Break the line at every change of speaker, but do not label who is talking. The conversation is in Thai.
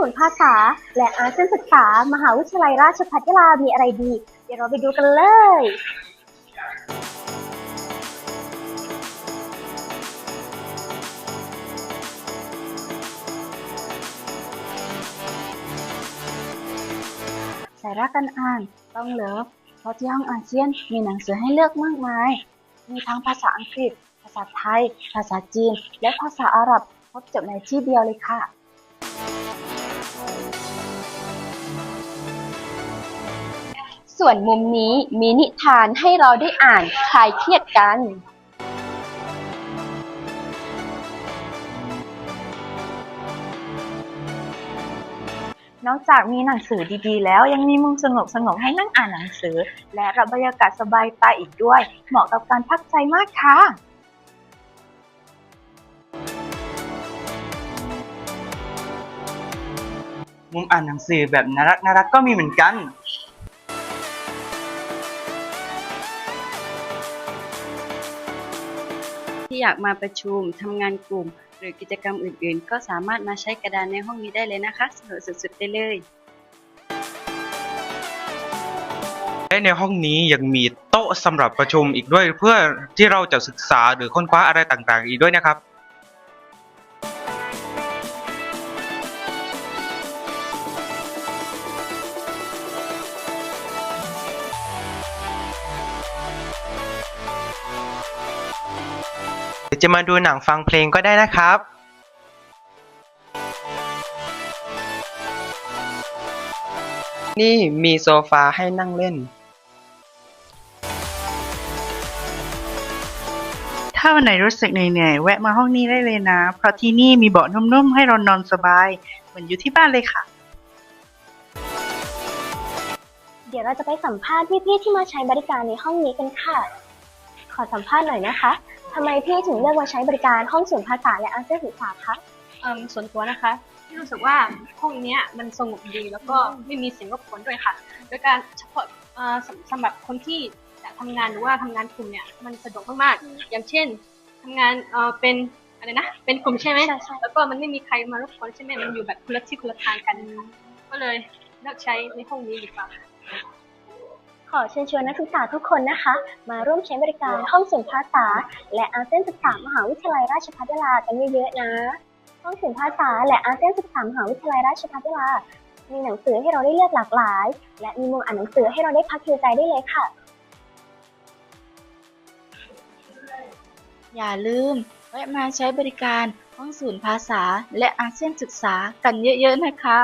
ศูนย์ภาษา และอาเซียนศึกษา มหาวิทยาลัยราชภัฏยาลามีอะไรดี เดี๋ยวเราไปดูกันเลยสาระการอ่านต้องเลิฟเพราะที่ห้องอาเซียนมีหนังสือให้เลือกมากมาย มีทั้งภาษาอังกฤษ ภาษาไทย ภาษาจีน และภาษาอาหรับครบจบในที่เดียวเลยค่ะ ส่วนมุมนี้มีนิทานให้เราได้อ่านคลายเครียดกัน นอกจากมีหนังสือดีๆ แล้วยังมีมุมสงบสงบๆให้นั่งอ่านหนังสือ และรับบรรยากาศสบายตาอีกด้วย เหมาะกับการพักใจมากค่ะ
มุมอ่านหนังสือแบบน่ารักน่ารักก็มีเหมือนกัน
ที่อยากมาประชุมทำงานกลุ่ม หรือกิจกรรมอื่นๆ ก็สามารถมาใช้กระดานในห้องนี้ได้เลยนะคะสนุกสุดๆไปเลย
และในห้องนี้ยังมีโต๊ะสำหรับประชุมอีกด้วยเพื่อที่เราจะศึกษาหรือค้นคว้าอะไรต่างๆ อีกด้วยนะครับ จะมาดูหนังฟังเพลงก็ได้นะครับนี่มีโซฟาให้นั่งเล่น
ถ้าวันไหนรู้สึกเหนื่อยๆ แวะมาห้องนี้ได้เลยนะ เพราะที่นี่มีเบาะนุ่มๆ ให้เรานอนสบาย เหมือนอยู่ที่บ้านเลยค่ะ
เดี๋ยวเราจะไปสัมภาษณ์พี่ๆ ที่มาใช้บริการในห้องนี้กันค่ะ ขอสัมภาษณ์หน่อยนะคะ ทำไมพี่ถึงเลือกมาใช้บริการห้องศูนย์ภาษาและอาเซียนศึกษาคะ
เอิ่มส่วนตัวนะคะที่รู้สึกว่าห้องเนี้ยมันสงบดีแล้วก็ไม่มีเสียงรบกวนด้วยค่ะโดยการเฉพาะเอ่อสำสำหรับคนที่อยากทำงานหรือว่าทำงานกลุ่มเนี่ยมันสะดวกมากๆอย่างเช่นทำงานเอ่อเป็นอะไรนะเป็นกลุ่มใช่ไหม
ใช่ใช่
แล้วก็มันไม่มีใครมารบกวนใช่ไหมมันอยู่แบบคนละที่คนละทางกันค่ะก็เลยเลือกใช้ในห้องนี้ดีกว่าค่ะ
ขอเชิญชวนนักศึกษาทุกคนนะคะ มาร่วมใช้บริการห้องศูนย์ภาษา และอาเซียนศึกษามหาวิทยาลัยราชภัฏยาลากันเยอะๆนะ ห้องศูนย์ภาษา และอาเซียนศึกษามหาวิทยาลัยราชภัฏยาลา มีหนังสือให้เราได้เลือกหลากหลาย และมีมุมอ่านหนังสือให้เราได้พักคิวใจได้เลยค่ะ
อย่าลืมแวะมาใช้บริการห้องศูนย์ภาษา และอาเซียนศึกษากันเยอะๆนะคะ